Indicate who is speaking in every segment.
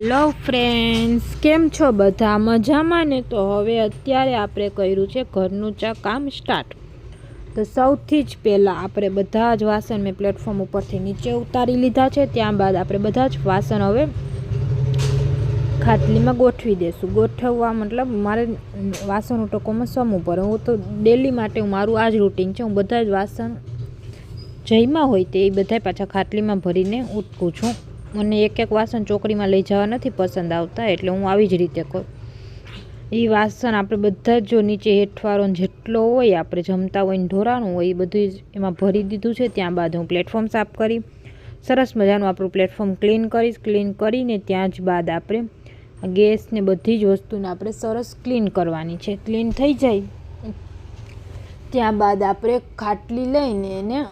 Speaker 1: લવ friends કેમ છો બધા? મજામાં ને? તો હવે અત્યારે આપણે કર્યું છે ઘરનું ચા કામ સ્ટાર્ટ તો સૌથી જ પહેલાં આપણે બધા જ વાસણ મેં પ્લેટફોર્મ ઉપરથી નીચે ઉતારી લીધા છે. ત્યારબાદ આપણે બધા જ વાસણ હવે ખાટલીમાં ગોઠવી દેશું. ગોઠવવા મતલબ મારે વાસણ ઉટકોમાં સમૂહ પડે હું તો ડેલી માટે હું મારું આ જ રૂટીન છે. હું બધા જ વાસણ જઈમાં હોય તે એ બધા પાછા ખાટલીમાં ભરીને ઉટકું છું. મને એક એક વાસણ ચોકડીમાં લઈ જવા નથી પસંદ આવતા, એટલે હું આવી જ રીતે કરું. એ વાસણ આપણે બધા જ જો નીચે હેઠવાળો જેટલો હોય, આપણે જમતા હોય ને ઢોરાનું હોય એ બધું જ એમાં ભરી દીધું છે. ત્યાં બાદ હું પ્લેટફોર્મ સાફ કરી, સરસ મજાનું આપણું પ્લેટફોર્મ ક્લીન કરીશ. ક્લીન કરીને ત્યાં જ બાદ આપણે ગેસને બધી જ વસ્તુને આપણે સરસ ક્લીન કરવાની છે. ક્લીન થઈ જાય. ત્યાં બાદ આપણે ખાટલી લઈને એને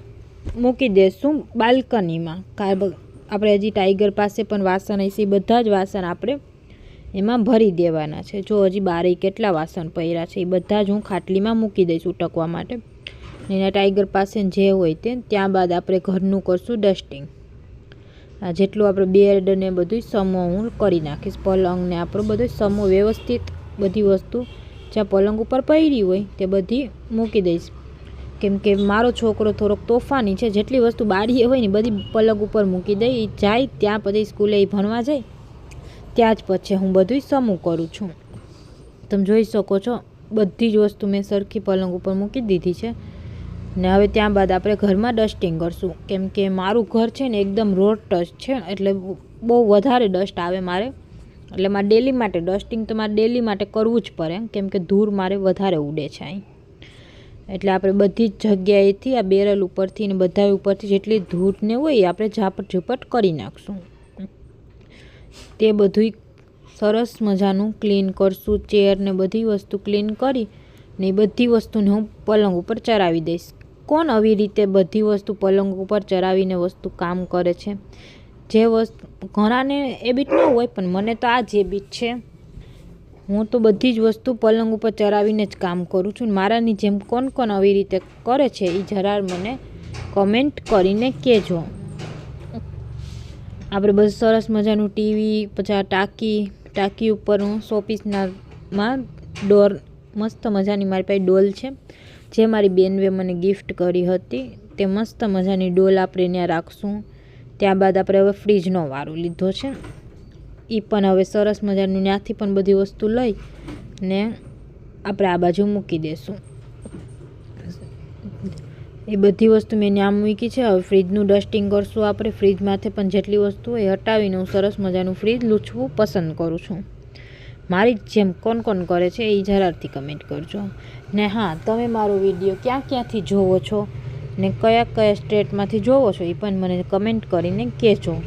Speaker 1: મૂકી દઈશું બાલ્કનીમાં. આપણે હજી ટાઈગર પાસે પણ વાસણ હશે બધા જ વાસણ આપણે એમાં ભરી દેવાના છે. જો હજી બારે કેટલા વાસણ પડ્યા છે, એ બધા જ હું ખાટલીમાં મૂકી દઈશ ઉટકવા માટે. એના ટાઈગર પાસે જે હોય તે, ત્યાં બાદ આપણે ઘરનું કરશું ડસ્ટિંગ આ જેટલું આપણે બેડ ને બધું સમો હું કરી નાખીશ. પલંગને આપણો બધો સમો વ્યવસ્થિત બધી વસ્તુ જ્યાં પલંગ ઉપર પડી હોય તે બધી મૂકી દઈશ. કેમ કે મારો છોકરો થોડોક તોફાની છે, જેટલી વસ્તુ બાળીએ હોય ને બધી પલગ ઉપર મૂકી દઈ જાય, ત્યાં પછી સ્કૂલે ભણવા જાય. ત્યાં જ પછી હું બધું સમૂહ કરું છું. તમે જોઈ શકો છો, બધી જ વસ્તુ મેં સરખી પલંગ ઉપર મૂકી દીધી છે. ને હવે ત્યાં બાદ આપણે ઘરમાં ડસ્ટિંગ કરશું. કેમ કે મારું ઘર છે ને એકદમ રોડ ટચ છે, એટલે બહુ વધારે ડસ્ટ આવે મારે. એટલે મારે ડેલી માટે ડસ્ટિંગ તો મારે ડેલી માટે કરવું જ પડે કેમ કે ધૂળ મારે વધારે ઉડે છે અહીં. એટલે આપણે બધી જ જગ્યાએથી આ બેરલ ઉપરથી ને બધા ઉપરથી જેટલી ધૂળને હોય એ આપણે ઝાપટ ઝપટ કરી નાખશું. તે બધું સરસ મજાનું ક્લીન કરશું ચેર ને બધી વસ્તુ ક્લીન કરી ને એ બધી વસ્તુને હું પલંગ ઉપર ચડાવી દઈશ. કોણ આવી રીતે બધી વસ્તુ પલંગ ઉપર ચડાવીને વસ્તુ કામ કરે છે? જે વસ્તુ ઘણાને એબિટ ન હોય પણ મને તો આ જ એબિટ છે. હું તો બધી જ વસ્તુ પલંગ ઉપર ચડાવીને જ કામ કરું છું મારાની જેમ કોણ કોણ આવી રીતે કરે છે એ જરા મને કમેન્ટ કરીને કહેજો. આપણે બધું સરસ મજાનું ટીવી પછી ટાંકી ટાંકી ઉપર હું શોપીસનામાં ડોર, મસ્ત મજાની મારી પાસે ડોલ છે. જે મારી બેનવે મને ગિફ્ટ કરી હતી. તે મસ્ત મજાની ડોલ આપણે ત્યાં રાખશું. ત્યારબાદ આપણે હવે ફ્રીજનો વારો લીધો છે. એ પણ હવે સરસ મજાનું ત્યાંથી પણ બધી વસ્તુ લઈ ને આપણે આ બાજુ મૂકી દઈશું એ બધી વસ્તુ મેં ત્યાં મૂકી છે. હવે ફ્રીજનું ડસ્ટિંગ કરશું આપણે. ફ્રીજમાંથી પણ જેટલી વસ્તુ હોય હટાવીને હું સરસ મજાનું ફ્રીજ લૂછવું પસંદ કરું છું. મારી જેમ કોણ કોણ કરે છે એ જરારથી કમેન્ટ કરજો. ને હા, તમે મારો વીડિયો ક્યાં ક્યાંથી જોવો છો ને કયા કયા સ્ટેટમાંથી જોવો છો એ પણ મને કમેન્ટ કરીને કહેજો.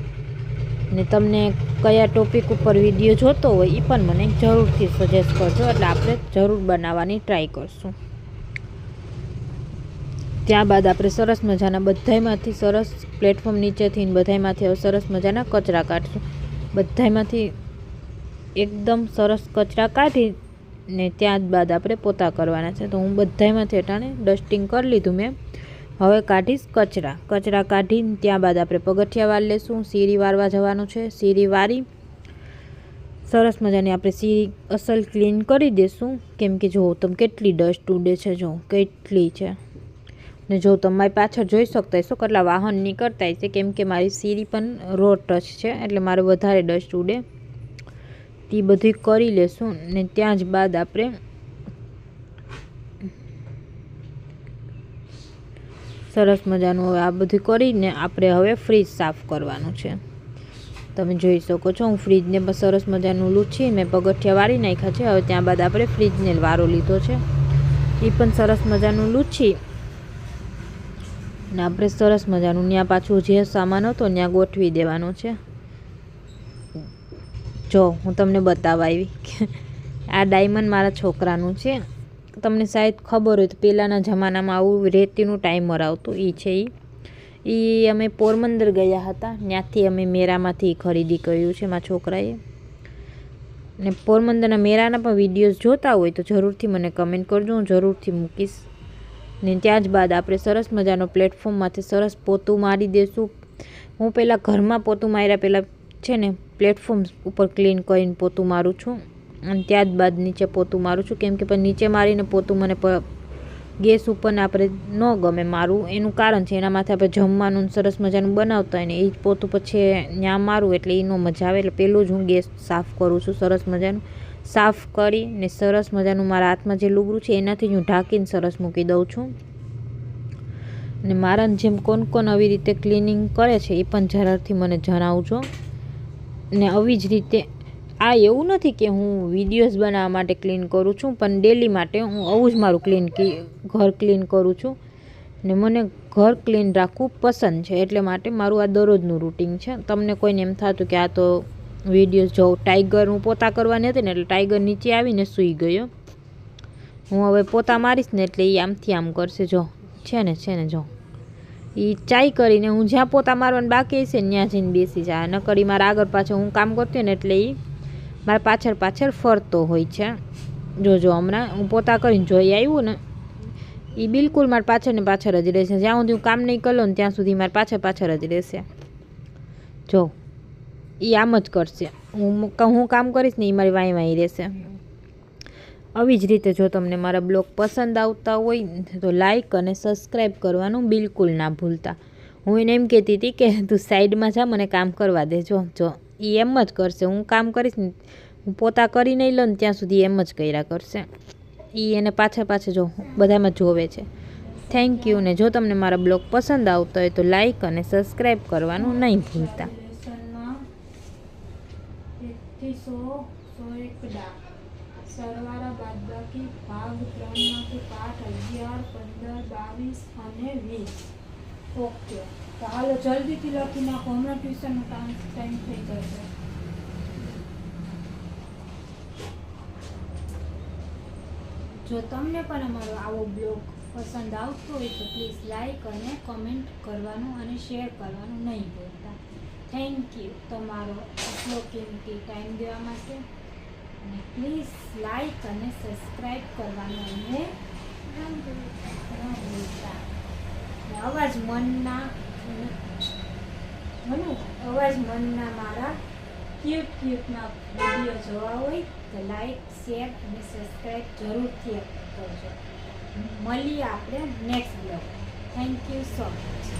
Speaker 1: ને તમને કયા ટોપિક ઉપર વીડિયો જોતો હોય એ પણ મને જરૂરથી સજેસ્ટ કરજો. એટલે આપણે જરૂર બનાવવાની ટ્રાય કરશું. ત્યારબાદ આપણે સરસ મજાના બધામાંથી સરસ પ્લેટફોર્મ નીચેથી બધામાંથી હવે સરસ મજાના કચરા કાઢશું. બધામાંથી એકદમ સરસ કચરા કાઢી ને ત્યારબાદ આપણે પોતા કરવાના છે. તો હું બધામાંથી અટાણે ડસ્ટિંગ કરી લીધું મેં. હવે કાઢીશ કચરા. કચરા કાઢીને ત્યાં બાદ આપણે પગથિયા વાર લેશું. સીરી વારવા જવાનું છે. સીરી વારી સરસ મજાની આપણે સીરી અસલ ક્લીન કરી દઈશું કેમ કે જો તમે કેટલી ડસ્ટ ઉડે છે, જો કેટલી છે. ને જો તમારી પાછળ જોઈ શકતા હશો કેટલા વાહન નીકળતા હશે, કેમ કે મારી સીરી પણ રોડ ટચ છે, એટલે મારે વધારે ડસ્ટ ઉડે. તે બધી કરી લેશું ને ત્યાં જ બાદ આપણે સરસ મજાનું હવે આ બધું કરીને આપણે હવે ફ્રીજ સાફ કરવાનું છે. તમે જોઈ શકો છો, હું ફ્રીજને સરસ મજાનું લૂછી મેં પગથિયા વાળી નાખ્યા છે. હવે ત્યાં બાદ આપણે ફ્રીજને વારો લીધો છે. એ પણ સરસ મજાનું લૂછી ને આપણે સરસ મજાનું ત્યાં પાછું જે સામાન હતો ત્યાં ગોઠવી દેવાનો છે. જો, હું તમને બતાવવા આવી. આ ડાયમંડ મારા છોકરાનું છે. તમને શાયદ ખબર હોય તો પહેલાંના જમાનામાં આવું રેતીનું ટાઈમર આવતું એ છે એ એ અમે પોરબંદર ગયા હતા, ત્યાંથી અમે મેરામાંથી ખરીદી કર્યું છે મારા છોકરાએ. ને પોરબંદરના મેરાના પણ વિડીયોઝ જોતા હોય તો જરૂરથી મને કમેન્ટ કરજો, હું જરૂરથી મૂકીશ. ને ત્યાં જ બાદ આપણે સરસ મજાનો પ્લેટફોર્મમાંથી સરસ પોતું મારી દઈશું હું પહેલાં ઘરમાં પોતું માર્યા પહેલાં છે ને, પ્લેટફોર્મ ઉપર ક્લીન કરીને પોતું મારું છું. અને ત્યારબાદ નીચે પોતું મારું. છું કેમ કે પણ નીચે મારીને પોતું મને ગેસ ઉપરને આપણે ન ગમે મારું. એનું કારણ છે, એના માથે આપણે જમવાનું સરસ મજાનું બનાવતા હોય ને એ જ પોતું પછી ત્યાં મારું એટલે એનો મજા આવે. એટલે પહેલું જ હું ગેસ સાફ કરું છું સરસ મજાનું. સાફ કરી ને સરસ મજાનું મારા હાથમાં જે લુગડું છે, એનાથી જ હું ઢાંકીને સરસ મૂકી દઉં છું. ને મારા જેમ કોણ કોણ આવી રીતે ક્લિનિંગ કરે છે એ પણ જરાથી મને જણાવજો. ને આવી જ રીતે આ એવું નથી કે હું વિડીયોઝ બનાવવા માટે ક્લીન કરું છું, પણ ડેલી માટે હું આવું જ મારું ક્લીન ઘર ક્લીન કરું છું. ને મને ઘર ક્લીન રાખવું પસંદ છે, એટલે માટે મારું આ દરરોજનું રૂટિન છે. તમને કોઈને એમ થતું કે આ તો વિડીયોઝ જો ટાઈગર હું પોતા કરવાની હતી ને એટલે ટાઈગર નીચે આવીને સૂઈ ગયો. હું હવે પોતા મારીશ ને એટલે એ આમથી આમ કરશે, જો, છે ને છે ને, જો. એ ચાઈ કરીને હું જ્યાં પોતા મારવાનું બાકી હશે ત્યાં જઈને બેસી જાય નકરી મારા આગળ પાછળ હું કામ કરતી ને એટલે એ મારા પાછળ પાછળ ફરતો હોય છે. જોજો હમણાં હું પોતા કરીને જોઈ આવ્યું ને એ બિલકુલ મારા પાછળ ને પાછળ જ રહેશે. જ્યાં સુધી હું કામ નહીં કરો ને ત્યાં સુધી મારા પાછળ પાછળ જ રહેશે. જો એ આમ જ કરશે. હું હું કામ કરીશ ને એ મારી વાંઈ વાંઈ રહેશે. આવી જ રીતે જો તમને મારા બ્લોગ પસંદ આવતા હોય તો લાઈક અને સબસ્ક્રાઈબ કરવાનું બિલકુલ ના ભૂલતા. હું એને એમ કહેતી હતી કે તું સાઈડમાં જા, મને કામ કરવા દે. જો જો. એ એમ જ કરશે. હું કામ કરીશ ને, હું પોતા કરી નહીં લઉં ત્યાં સુધી એમ જ કર્યા કરશે. એ એને પાછળ પાછળ જો બધામાં જોવે છે. થેન્ક યુ ને જો તમને મારા બ્લોગ પસંદ આવતો હોય તો લાઈક અને સબસ્ક્રાઈબ કરવાનું નહીં ભૂલતા.
Speaker 2: સરવાળા બાદબાકી ભાગ ત્રણમાંથી પાઠ અગિયાર, પંદર, બાવીસ અને વીસ. ઓકે. તો હાલો, જલ્દીથી લખી નાખો. હમણાં ટ્યુશનનો ટાઈમ થઈ જશે જો તમને પણ અમારો આવો બ્લોગ પસંદ આવતો હોય તો પ્લીઝ લાઈક અને કમેન્ટ કરવાનું અને શેર કરવાનું નહીં ભૂલતા. થેન્ક યુ તમારો આટલો કિંમતી ટાઈમ દેવા માટે. અને પ્લીઝ લાઈક અને સબસ્ક્રાઈબ કરવાનું અમને ન ભૂલતા. અવાજ મનના મનુ અવાજ મનના મારા ક્યુટ ક્યુટના વીડિયો જોવા હોય તો લાઈક શેર અને સબસ્ક્રાઈબ જરૂરથી કરજો. મળીએ આપણે next blog thank you so much